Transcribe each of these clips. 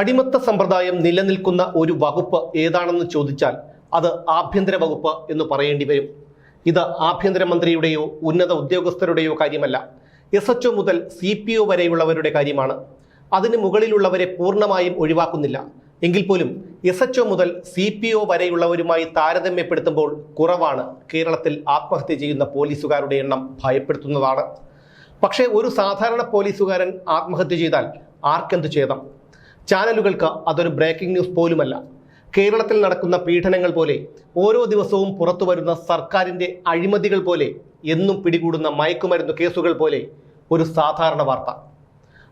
അടിമത്ത സമ്പ്രദായം നിലനിൽക്കുന്ന ഒരു വകുപ്പ് ഏതാണെന്ന് ചോദിച്ചാൽ അത് ആഭ്യന്തര വകുപ്പ് എന്ന് പറയേണ്ടി വരും. ഇത് ആഭ്യന്തരമന്ത്രിയുടെയോ ഉന്നത ഉദ്യോഗസ്ഥരുടെയോ കാര്യമല്ല. എസ് എച്ച് മുതൽ സി പി ഒ വരെയുള്ളവരുടെ കാര്യമാണ്. അതിന് മുകളിലുള്ളവരെ പൂർണമായും ഒഴിവാക്കുന്നില്ല. എങ്കിൽ പോലും എസ് എച്ച് മുതൽ സി പി ഒ വരെയുള്ളവരുമായി താരതമ്യപ്പെടുത്തുമ്പോൾ കുറവാണ് കേരളത്തിൽ ആത്മഹത്യ ചെയ്യുന്ന പോലീസുകാരുടെ എണ്ണം ഭയപ്പെടുത്തുന്നതാണ്. പക്ഷേ ഒരു സാധാരണ പോലീസുകാരൻ ആത്മഹത്യ ചെയ്താൽ ആർക്കെന്ത് ഛേദം? ചാനലുകൾക്ക് അതൊരു ബ്രേക്കിംഗ് ന്യൂസ് പോലുമല്ല. കേരളത്തിൽ നടക്കുന്ന പീഡനങ്ങൾ പോലെ ഓരോ ദിവസവും പുറത്തു വരുന്ന സർക്കാരിന്റെ അഴിമതികൾ പോലെ എന്നും പിടികൂടുന്ന മയക്കുമരുന്ന് കേസുകൾ പോലെ ഒരു സാധാരണ വാർത്ത.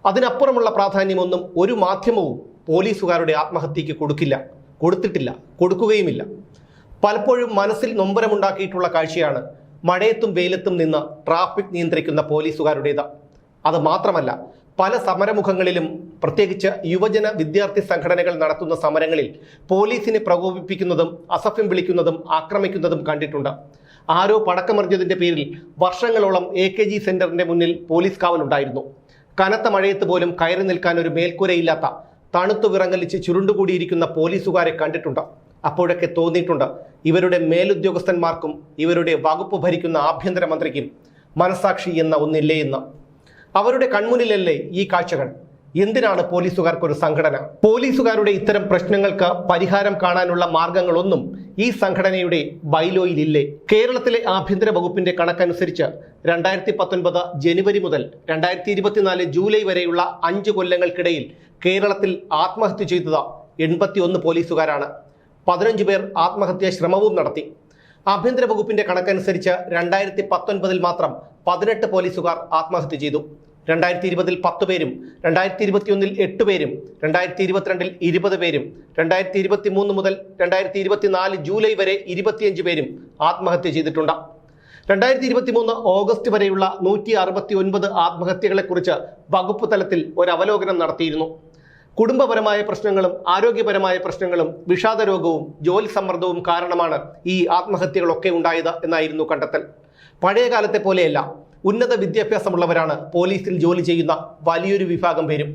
അതിനപ്പുറമുള്ള പ്രാധാന്യമൊന്നും ഒരു മാധ്യമവും പോലീസുകാരുടെ ആത്മഹത്യക്ക് കൊടുക്കില്ല കൊടുത്തിട്ടില്ല കൊടുക്കുകയുമില്ല. പലപ്പോഴും മനസ്സിൽ നൊമ്പരമുണ്ടാക്കിയിട്ടുള്ള കാഴ്ചയാണ് മഴയത്തും വെയിലത്തും നിന്ന് ട്രാഫിക് നിയന്ത്രിക്കുന്ന പോലീസുകാരുടേത്. അത് മാത്രമല്ല പല സമരമുഖങ്ങളിലും പ്രത്യേകിച്ച് യുവജന വിദ്യാർത്ഥി സംഘടനകൾ നടത്തുന്ന സമരങ്ങളിൽ പോലീസിനെ പ്രകോപിപ്പിക്കുന്നതും അസഭ്യം വിളിക്കുന്നതും ആക്രമിക്കുന്നതും കണ്ടിട്ടുണ്ട്. ആരോ പടക്കമറിഞ്ഞതിന്റെ പേരിൽ വർഷങ്ങളോളം എ കെ ജി സെന്ററിന്റെ മുന്നിൽ പോലീസ് കാവലുണ്ടായിരുന്നു. കനത്ത മഴയത്ത് പോലും കയറി നിൽക്കാൻ ഒരു മേൽക്കൂരയില്ലാത്ത തണുത്തു വിറങ്ങലിച്ച് ചുരുണ്ടുകൂടിയിരിക്കുന്ന പോലീസുകാരെ കണ്ടിട്ടുണ്ട്. അപ്പോഴൊക്കെ തോന്നിയിട്ടുണ്ട് ഇവരുടെ മേലുദ്യോഗസ്ഥന്മാർക്കും ഇവരുടെ വകുപ്പ് ഭരിക്കുന്ന ആഭ്യന്തരമന്ത്രിക്കും മനസാക്ഷി എന്ന ഒന്നില്ലേ എന്ന്. അവരുടെ കൺമുന്നിലല്ലേ ഈ കാഴ്ചകൾ? എന്തിനാണ് പോലീസുകാർക്ക് ഒരു സംഘടന? പോലീസുകാരുടെ ഇത്തരം പ്രശ്നങ്ങൾക്ക് പരിഹാരം കാണാനുള്ള മാർഗങ്ങളൊന്നും ഈ സംഘടനയുടെ ബൈലോയിലില്ലേ? കേരളത്തിലെ ആഭ്യന്തര വകുപ്പിന്റെ കണക്കനുസരിച്ച് രണ്ടായിരത്തി പത്തൊൻപത് ജനുവരി മുതൽ രണ്ടായിരത്തി ഇരുപത്തിനാല് ജൂലൈ വരെയുള്ള അഞ്ച് കൊല്ലങ്ങൾക്കിടയിൽ കേരളത്തിൽ ആത്മഹത്യ ചെയ്തത് എൺപത്തിയൊന്ന് പോലീസുകാരാണ്. പതിനഞ്ച് പേർ ആത്മഹത്യാ ശ്രമവും നടത്തി. ആഭ്യന്തര വകുപ്പിന്റെ കണക്കനുസരിച്ച് രണ്ടായിരത്തി പത്തൊൻപതിൽ മാത്രം പതിനെട്ട് പോലീസുകാർ ആത്മഹത്യ ചെയ്തു. രണ്ടായിരത്തി ഇരുപതിൽ പത്ത് പേരും രണ്ടായിരത്തി ഇരുപത്തിയൊന്നിൽ എട്ട് പേരും രണ്ടായിരത്തി ഇരുപത്തിരണ്ടിൽ ഇരുപത് പേരും രണ്ടായിരത്തി ഇരുപത്തി മൂന്ന് മുതൽ രണ്ടായിരത്തി ഇരുപത്തിനാല് ജൂലൈ വരെ ഇരുപത്തിയഞ്ച് പേരും ആത്മഹത്യ ചെയ്തിട്ടുണ്ട്. രണ്ടായിരത്തി ഇരുപത്തി മൂന്ന് ഓഗസ്റ്റ് വരെയുള്ള നൂറ്റി അറുപത്തി ഒൻപത് ആത്മഹത്യകളെക്കുറിച്ച് വകുപ്പ് തലത്തിൽ ഒരു അവലോകനം നടത്തിയിരുന്നു. കുടുംബപരമായ പ്രശ്നങ്ങളും ആരോഗ്യപരമായ പ്രശ്നങ്ങളും വിഷാദ രോഗവും ജോലി സമ്മർദ്ദവും കാരണമാണ് ഈ ആത്മഹത്യകളൊക്കെ ഉണ്ടായത് എന്നായിരുന്നു കണ്ടെത്തൽ. പഴയ കാലത്തെ പോലെയല്ല ഉന്നത വിദ്യാഭ്യാസമുള്ളവരാണ് പോലീസിൽ ജോലി ചെയ്യുന്ന വലിയൊരു വിഭാഗം പേരും.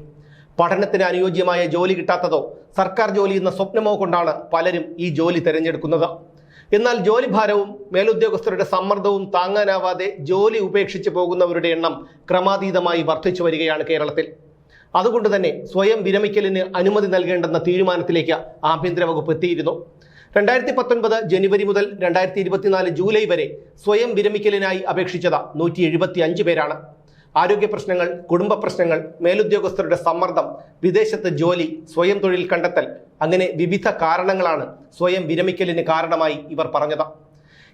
പഠനത്തിന് അനുയോജ്യമായ ജോലി കിട്ടാത്തതോ സർക്കാർ ജോലി എന്ന സ്വപ്നമോ കൊണ്ടാണ് പലരും ഈ ജോലി തിരഞ്ഞെടുക്കുന്നത്. എന്നാൽ ജോലിഭാരവും മേലുദ്യോഗസ്ഥരുടെ സമ്മർദ്ദവും താങ്ങാനാവാതെ ജോലി ഉപേക്ഷിച്ച് പോകുന്നവരുടെ എണ്ണം ക്രമാതീതമായി വർദ്ധിച്ചു വരികയാണ് കേരളത്തിൽ. അതുകൊണ്ട് തന്നെ സ്വയം വിരമിക്കലിന് അനുമതി നൽകേണ്ടെന്ന തീരുമാനത്തിലേക്ക് ആഭ്യന്തര വകുപ്പ് എത്തിയിരുന്നു. രണ്ടായിരത്തി പത്തൊൻപത് ജനുവരി മുതൽ രണ്ടായിരത്തി ഇരുപത്തിനാല് ജൂലൈ വരെ സ്വയം വിരമിക്കലിനായി അപേക്ഷിച്ചത് നൂറ്റി എഴുപത്തി അഞ്ച് പേരാണ്. ആരോഗ്യ പ്രശ്നങ്ങൾ കുടുംബ പ്രശ്നങ്ങൾ മേലുദ്യോഗസ്ഥരുടെ സമ്മർദ്ദം വിദേശത്ത് ജോലി സ്വയം തൊഴിൽ കണ്ടെത്തൽ അങ്ങനെ വിവിധ കാരണങ്ങളാണ് സ്വയം വിരമിക്കലിന് കാരണമായി ഇവർ പറഞ്ഞത്.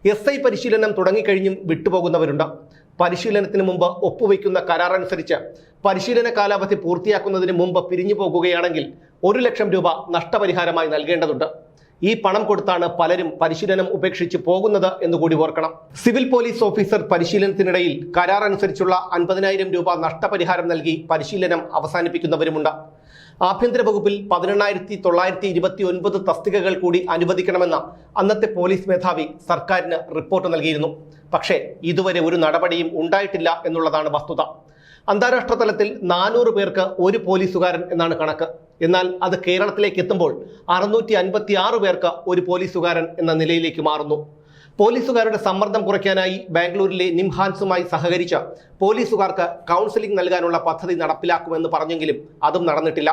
എസ് ഐ പരിശീലനം തുടങ്ങിക്കഴിഞ്ഞും വിട്ടുപോകുന്നവരുണ്ട്. പരിശീലനത്തിന് മുമ്പ് ഒപ്പുവയ്ക്കുന്ന കരാർ അനുസരിച്ച് പരിശീലന കാലാവധി പൂർത്തിയാക്കുന്നതിന് മുമ്പ് പിരിഞ്ഞു പോകുകയാണെങ്കിൽ ഒരു ലക്ഷം രൂപ നഷ്ടപരിഹാരമായി നൽകേണ്ടതുണ്ട്. ഈ പണം കൊടുത്താണ് പലരും പരിശീലനം ഉപേക്ഷിച്ച് പോകുന്നത് എന്നുകൂടി ഓർക്കണം. സിവിൽ പോലീസ് ഓഫീസർ പരിശീലനത്തിനിടയിൽ കരാർ അനുസരിച്ചുള്ള അൻപതിനായിരം രൂപ നഷ്ടപരിഹാരം നൽകി പരിശീലനം അവസാനിപ്പിക്കുന്നവരുമുണ്ട്. ആഭ്യന്തര വകുപ്പിൽ പതിനെണ്ണായിരത്തി തൊള്ളായിരത്തി ഇരുപത്തി ഒൻപത് തസ്തികകൾ കൂടി അനുവദിക്കണമെന്ന അന്നത്തെ പോലീസ് മേധാവി സർക്കാരിന് റിപ്പോർട്ട് നൽകിയിരുന്നു. പക്ഷേ ഇതുവരെ ഒരു നടപടിയും ഉണ്ടായിട്ടില്ല എന്നുള്ളതാണ് വസ്തുത. അന്താരാഷ്ട്ര തലത്തിൽ നാനൂറ് പേർക്ക് ഒരു പോലീസുകാരൻ എന്നാണ് കണക്ക്. എന്നാൽ അത് കേരളത്തിലേക്ക് എത്തുമ്പോൾ അറുന്നൂറ്റി അൻപത്തി ആറ് പേർക്ക് ഒരു പോലീസുകാരൻ എന്ന നിലയിലേക്ക് മാറുന്നു. പോലീസുകാരുടെ സമ്മർദ്ദം കുറയ്ക്കാനായി ബാംഗ്ലൂരിലെ നിംഹാൻസുമായി സഹകരിച്ച പോലീസുകാർക്ക് കൗൺസിലിംഗ് നൽകാനുള്ള പദ്ധതി നടപ്പിലാക്കുമെന്ന് പറഞ്ഞെങ്കിലും അതും നടന്നിട്ടില്ല.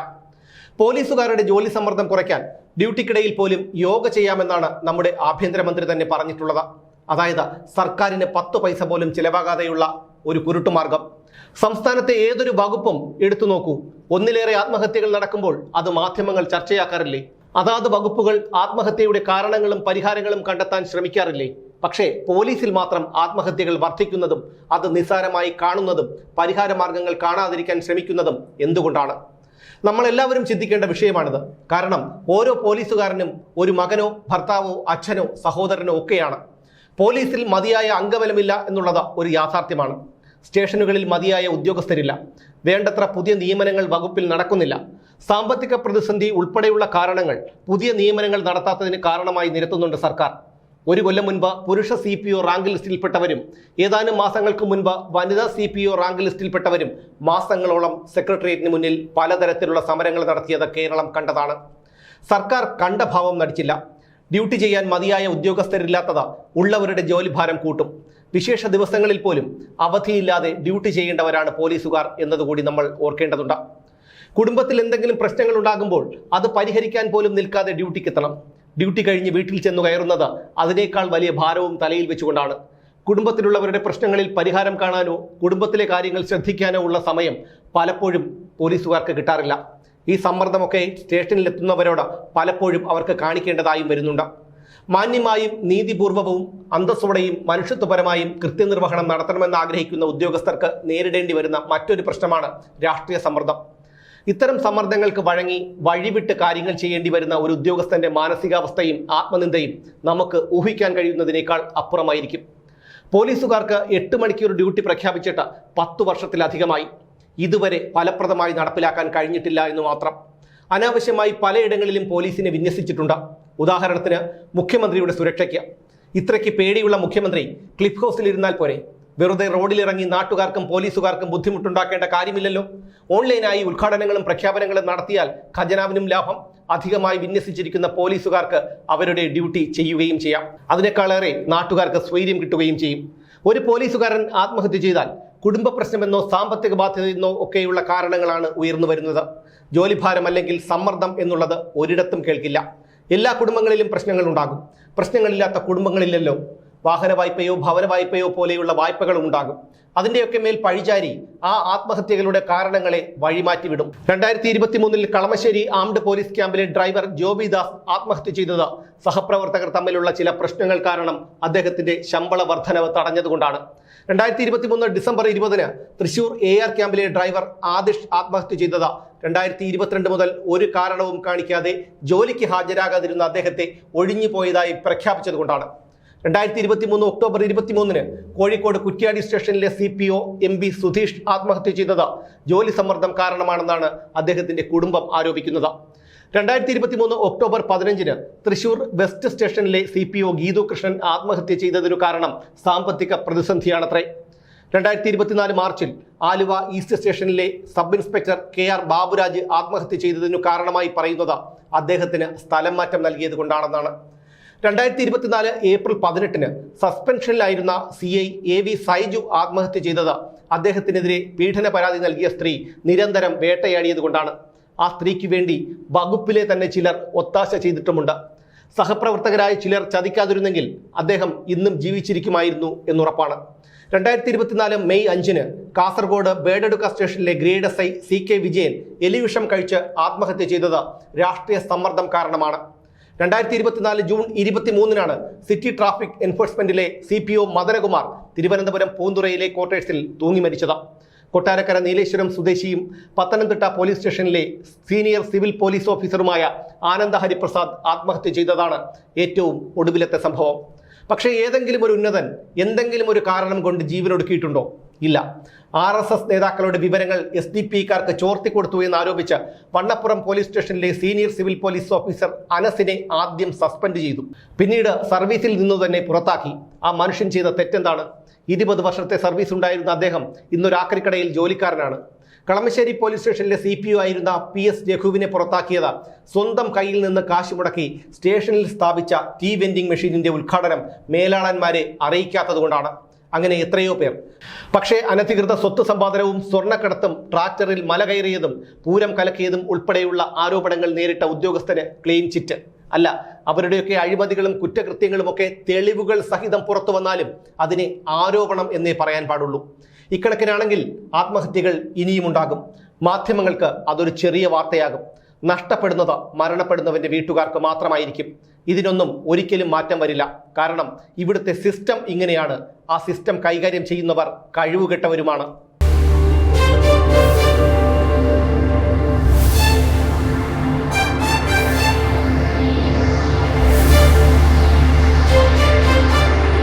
പോലീസുകാരുടെ ജോലി സമ്മർദ്ദം കുറയ്ക്കാൻ ഡ്യൂട്ടിക്കിടയിൽ പോലും യോഗ ചെയ്യാമെന്നാണ് നമ്മുടെ ആഭ്യന്തരമന്ത്രി തന്നെ പറഞ്ഞിട്ടുള്ളത്. അതായത് സർക്കാരിന് പത്ത് പൈസ പോലും ചിലവാകാതെയുള്ള ഒരു കുരുട്ടുമാർഗം. സംസ്ഥാനത്തെ ഏതൊരു വകുപ്പും എടുത്തു നോക്കൂ. ഒന്നിലേറെ ആത്മഹത്യകൾ നടക്കുമ്പോൾ അത് മാധ്യമങ്ങൾ ചർച്ചയാക്കാറില്ലേ? അതാത് വകുപ്പുകൾ ആത്മഹത്യയുടെ കാരണങ്ങളും പരിഹാരങ്ങളും കണ്ടെത്താൻ ശ്രമിക്കാറില്ലേ? പക്ഷേ പോലീസിൽ മാത്രം ആത്മഹത്യകൾ വർദ്ധിക്കുന്നതും അത് നിസ്സാരമായി കാണുന്നതും പരിഹാര മാർഗങ്ങൾ കാണാതിരിക്കാൻ ശ്രമിക്കുന്നതും എന്തുകൊണ്ടാണ്? നമ്മളെല്ലാവരും ചിന്തിക്കേണ്ട വിഷയമാണിത്. കാരണം ഓരോ പോലീസുകാരനും ഒരു മകനോ ഭർത്താവോ അച്ഛനോ സഹോദരനോ ഒക്കെയാണ്. പോലീസിൽ മതിയായ അംഗബലമില്ല എന്നുള്ളത് ഒരു യാഥാർത്ഥ്യമാണ്. സ്റ്റേഷനുകളിൽ മതിയായ ഉദ്യോഗസ്ഥരില്ല. വേണ്ടത്ര പുതിയ നിയമനങ്ങൾ വകുപ്പിൽ നടക്കുന്നില്ല. സാമ്പത്തിക പ്രതിസന്ധി ഉൾപ്പെടെയുള്ള കാരണങ്ങൾ പുതിയ നിയമനങ്ങൾ നടത്താത്തതിന് കാരണമായി നിരത്തുന്നുണ്ട് സർക്കാർ. ഒരു കൊല്ലം മുൻപ് പുരുഷ സി പി ഒ റാങ്ക് ലിസ്റ്റിൽപ്പെട്ടവരും ഏതാനും മാസങ്ങൾക്ക് മുൻപ് വനിതാ സി പി ഒ റാങ്ക് ലിസ്റ്റിൽപ്പെട്ടവരും മാസങ്ങളോളം സെക്രട്ടേറിയറ്റിന് മുന്നിൽ പലതരത്തിലുള്ള സമരങ്ങൾ നടത്തിയത് കേരളം കണ്ടതാണ്. സർക്കാർ കണ്ട ഭാവം നടിച്ചില്ല. ഡ്യൂട്ടി ചെയ്യാൻ മതിയായ ഉദ്യോഗസ്ഥരില്ലാത്തത് ഉള്ളവരുടെ ജോലിഭാരം കൂട്ടും. വിശേഷ ദിവസങ്ങളിൽ പോലും അവധിയില്ലാതെ ഡ്യൂട്ടി ചെയ്യേണ്ടവരാണ് പോലീസുകാർ എന്നതുകൂടി നമ്മൾ ഓർക്കേണ്ടതുണ്ട്. കുടുംബത്തിൽ എന്തെങ്കിലും പ്രശ്നങ്ങൾ ഉണ്ടാകുമ്പോൾ അത് പരിഹരിക്കാൻ പോലും നിൽക്കാതെ ഡ്യൂട്ടിക്ക് എത്തണം. ഡ്യൂട്ടി കഴിഞ്ഞ് വീട്ടിൽ ചെന്ന് കയറുന്നത് അതിനേക്കാൾ വലിയ ഭാരവും തലയിൽ വെച്ചുകൊണ്ടാണ്. കുടുംബത്തിലുള്ളവരുടെ പ്രശ്നങ്ങളിൽ പരിഹാരം കാണാനോ കുടുംബത്തിലെ കാര്യങ്ങൾ ശ്രദ്ധിക്കാനോ ഉള്ള സമയം പലപ്പോഴും പോലീസുകാർക്ക് കിട്ടാറില്ല. ഈ സമ്മർദ്ദമൊക്കെ സ്റ്റേഷനിലെത്തുന്നവരോട് പലപ്പോഴും അവർക്ക് കാണിക്കേണ്ടതായും വരുന്നുണ്ട്. മാന്യമായും നീതിപൂർവവും അന്തസ്സോടെയും മനുഷ്യത്വപരമായും കൃത്യനിർവഹണം നടത്തണമെന്ന് ആഗ്രഹിക്കുന്ന ഉദ്യോഗസ്ഥർക്ക് നേരിടേണ്ടി വരുന്ന മറ്റൊരു പ്രശ്നമാണ് രാഷ്ട്രീയ സമ്മർദ്ദം. ഇത്തരം സമ്മർദ്ദങ്ങൾക്ക് വഴങ്ങി വഴിവിട്ട് കാര്യങ്ങൾ ചെയ്യേണ്ടി വരുന്ന ഒരു ഉദ്യോഗസ്ഥന്റെ മാനസികാവസ്ഥയും ആത്മനിന്ദയും നമുക്ക് ഊഹിക്കാൻ കഴിയുന്നതിനേക്കാൾ അപ്പുറമായിരിക്കും. പോലീസുകാർക്ക് എട്ട് മണിക്കൂർ ഡ്യൂട്ടി പ്രഖ്യാപിച്ചിട്ട് പത്തു വർഷത്തിലധികമായി. ഇതുവരെ ഫലപ്രദമായി നടപ്പിലാക്കാൻ കഴിഞ്ഞിട്ടില്ല എന്ന് മാത്രം. അനാവശ്യമായി പലയിടങ്ങളിലും പോലീസിനെ വിന്യസിച്ചിട്ടുണ്ട്. ഉദാഹരണത്തിന് മുഖ്യമന്ത്രിയുടെ സുരക്ഷയ്ക്ക്. ഇത്രയ്ക്ക് പേടിയുള്ള മുഖ്യമന്ത്രി ക്ലിഫ് ഹൗസിലിരുന്നാൽ പോരെ. വെറുതെ റോഡിലിറങ്ങി നാട്ടുകാർക്കും പോലീസുകാർക്കും ബുദ്ധിമുട്ടുണ്ടാക്കേണ്ട കാര്യമില്ലല്ലോ. ഓൺലൈനായി ഉദ്ഘാടനങ്ങളും പ്രഖ്യാപനങ്ങളും നടത്തിയാൽ ഖജനാവിനും ലാഭം അധികമായി വിന്യസിച്ചിരിക്കുന്ന പോലീസുകാർക്ക് അവരുടെ ഡ്യൂട്ടി ചെയ്യുകയും ചെയ്യാം. അതിനേക്കാളേറെ നാട്ടുകാർക്ക് സ്വൈര്യം കിട്ടുകയും ചെയ്യും. ഒരു പോലീസുകാരൻ ആത്മഹത്യ ചെയ്താൽ കുടുംബ പ്രശ്നമെന്നോ സാമ്പത്തിക ബാധ്യതയെന്നോ ഒക്കെയുള്ള കാരണങ്ങളാണ് ഉയർന്നു വരുന്നത്. ജോലിഭാരം അല്ലെങ്കിൽ സമ്മർദ്ദം എന്നുള്ളത് ഒരിടത്തും കേൾക്കില്ല. എല്ലാ കുടുംബങ്ങളിലും പ്രശ്നങ്ങൾ ഉണ്ടാകും. പ്രശ്നങ്ങളില്ലാത്ത കുടുംബങ്ങളില്ലല്ലോ. വാഹന വായ്പയോ ഭവന വായ്പയോ പോലെയുള്ള വായ്പകളും ഉണ്ടാകും. അതിന്റെയൊക്കെ മേൽ പഴിചാരി ആ ആത്മഹത്യകളുടെ കാരണങ്ങളെ വഴിമാറ്റിവിടും. രണ്ടായിരത്തി ഇരുപത്തി മൂന്നിൽ കളമശ്ശേരി ആംഡ് പോലീസ് ക്യാമ്പിലെ ഡ്രൈവർ ജോബി ദാസ് ആത്മഹത്യ ചെയ്തത്. സഹപ്രവർത്തകർ തമ്മിലുള്ള ചില പ്രശ്നങ്ങൾ കാരണം അദ്ദേഹത്തിന്റെ ശമ്പള വർധനവ് തടഞ്ഞതുകൊണ്ടാണ്. രണ്ടായിരത്തി ഇരുപത്തി മൂന്ന് ഡിസംബർ ഇരുപതിന് തൃശൂർ എ ആർ ക്യാമ്പിലെ ഡ്രൈവർ ആദിഷ് ആത്മഹത്യ ചെയ്തത്. രണ്ടായിരത്തി ഇരുപത്തിരണ്ട് മുതൽ ഒരു കാരണവും കാണിക്കാതെ ജോലിക്ക് ഹാജരാകാതിരുന്ന അദ്ദേഹത്തെ ഒഴിഞ്ഞു പോയതായി പ്രഖ്യാപിച്ചതുകൊണ്ടാണ്. രണ്ടായിരത്തി ഇരുപത്തി മൂന്ന് ഒക്ടോബർ ഇരുപത്തിമൂന്നിന് കോഴിക്കോട് കുറ്റ്യാടി സ്റ്റേഷനിലെ C P O M B Sudheesh ആത്മഹത്യ ചെയ്തത് ജോലി സമ്മർദ്ദം കാരണമാണെന്നാണ് അദ്ദേഹത്തിന്റെ കുടുംബം ആരോപിക്കുന്നത്. രണ്ടായിരത്തി ഇരുപത്തി മൂന്ന് ഒക്ടോബർ പതിനഞ്ചിന് തൃശൂർ വെസ്റ്റ് സ്റ്റേഷനിലെ C P O Geethu Krishnan ആത്മഹത്യ ചെയ്തതിനു കാരണം സാമ്പത്തിക പ്രതിസന്ധിയാണത്രേ. രണ്ടായിരത്തി ഇരുപത്തിനാല് മാർച്ചിൽ ആലുവ ഈസ്റ്റ് സ്റ്റേഷനിലെ sub inspector K R Baburaj ആത്മഹത്യ ചെയ്തതിനു കാരണമായി പറയുന്നത് അദ്ദേഹത്തിന് സ്ഥലം മാറ്റം നൽകിയത് കൊണ്ടാണെന്നാണ് രണ്ടായിരത്തി ഇരുപത്തിനാല് ഏപ്രിൽ പതിനെട്ടിന് സസ്പെൻഷനിലായിരുന്ന C I A V Saiju ആത്മഹത്യ ചെയ്തത് അദ്ദേഹത്തിനെതിരെ പീഡന പരാതി നൽകിയ സ്ത്രീ നിരന്തരം വേട്ടയാടിയതുകൊണ്ടാണ്. ആ സ്ത്രീക്ക് വേണ്ടി വകുപ്പിലെ തന്നെ ചിലർ ഒത്താശ ചെയ്തിട്ടുമുണ്ട്. സഹപ്രവർത്തകരായ ചിലർ ചതിക്കാതിരുന്നെങ്കിൽ അദ്ദേഹം ഇന്നും ജീവിച്ചിരിക്കുമായിരുന്നു എന്നുറപ്പാണ്. രണ്ടായിരത്തി ഇരുപത്തിനാല് മെയ് അഞ്ചിന് കാസർഗോഡ് ബേഡെടുക്ക സ്റ്റേഷനിലെ grade S I C K Vijayan എലിവിഷം കഴിച്ച് ആത്മഹത്യ ചെയ്തത് രാഷ്ട്രീയ സമ്മർദ്ദം കാരണമാണ്. രണ്ടായിരത്തി ഇരുപത്തിനാല് ജൂൺ ഇരുപത്തിമൂന്നിനാണ് city traffic എൻഫോഴ്സ്മെന്റിലെ C P O Madanakumar Thiruvananthapuram പൂന്തുറയിലെ ക്വാർട്ടേഴ്സിൽ തൂങ്ങി മരിച്ചത്. കൊട്ടാരക്കര നീലേശ്വരം സ്വദേശിയും പത്തനംതിട്ട പോലീസ് സ്റ്റേഷനിലെ സീനിയർ സിവിൽ പോലീസ് ഓഫീസറുമായ ആനന്ദ ഹരിപ്രസാദ് ആത്മഹത്യ ചെയ്തതാണ് ഏറ്റവും ഒടുവിലത്തെ സംഭവം. പക്ഷേ ഏതെങ്കിലും ഒരു ഉന്നതൻ എന്തെങ്കിലും ഒരു കാരണം കൊണ്ട് ജീവനൊടുക്കിയിട്ടുണ്ടോ ഇല്ല. ആർ എസ് എസ് നേതാക്കളുടെ വിവരങ്ങൾ എസ് ഡി പി കാർക്ക് ചോർത്തിക്കൊടുത്തു എന്ന് ആരോപിച്ച് വണ്ണപ്പുറം പോലീസ് സ്റ്റേഷനിലെ സീനിയർ സിവിൽ പോലീസ് ഓഫീസർ അനസിനെ ആദ്യം സസ്പെൻഡ് ചെയ്തു. പിന്നീട് സർവീസിൽ നിന്നു തന്നെ പുറത്താക്കി. ആ മനുഷ്യൻ ചെയ്ത തെറ്റെന്താണ്? ഇരുപത് വർഷത്തെ സർവീസ് ഉണ്ടായിരുന്ന അദ്ദേഹം ഇന്നൊരു ആക്രിക്കടയിൽ ജോലിക്കാരനാണ്. കളമശ്ശേരി പോലീസ് സ്റ്റേഷനിലെ സി പി ആയിരുന്ന പി എസ് രഘുവിനെ പുറത്താക്കിയത്. സ്വന്തം കയ്യിൽ നിന്ന് കാശ് മുടക്കി സ്റ്റേഷനിൽ സ്ഥാപിച്ച ടീ വെൻഡിംഗ് മെഷീനിന്റെ ഉദ്ഘാടനം മേലാളന്മാരെ അറിയിക്കാത്തതുകൊണ്ടാണ്. അങ്ങനെ എത്രയോ പേർ. പക്ഷേ അനധികൃത സ്വത്ത് സമ്പാദനവും സ്വർണക്കടത്തും ട്രാക്ടറിൽ മല കയറിയതും പൂരം കലക്കിയതും ഉൾപ്പെടെയുള്ള ആരോപണങ്ങൾ നേരിട്ട ഉദ്യോഗസ്ഥന് ക്ലീൻ ചിറ്റ്. അല്ല അവരുടെയൊക്കെ അഴിമതികളും കുറ്റകൃത്യങ്ങളുമൊക്കെ തെളിവുകൾ സഹിതം പുറത്തു വന്നാലും അതിനെ ആരോപണം എന്നേ പറയാൻ പാടുള്ളൂ. ഇക്കണക്കിനാണെങ്കിൽ ആത്മഹത്യകൾ ഇനിയും ഉണ്ടാകും. മാധ്യമങ്ങൾക്ക് അതൊരു ചെറിയ വാർത്തയാകും. നഷ്ടപ്പെടുന്നത് മരണപ്പെടുന്നവന്റെ വീട്ടുകാർക്ക് മാത്രമായിരിക്കും. ഇതിനൊന്നും ഒരിക്കലും മാറ്റം വരില്ല. കാരണം ഇവിടുത്തെ സിസ്റ്റം ഇങ്ങനെയാണ്. ആ സിസ്റ്റം കൈകാര്യം ചെയ്യുന്നവർ കഴിവുകെട്ടവരുമാണ്.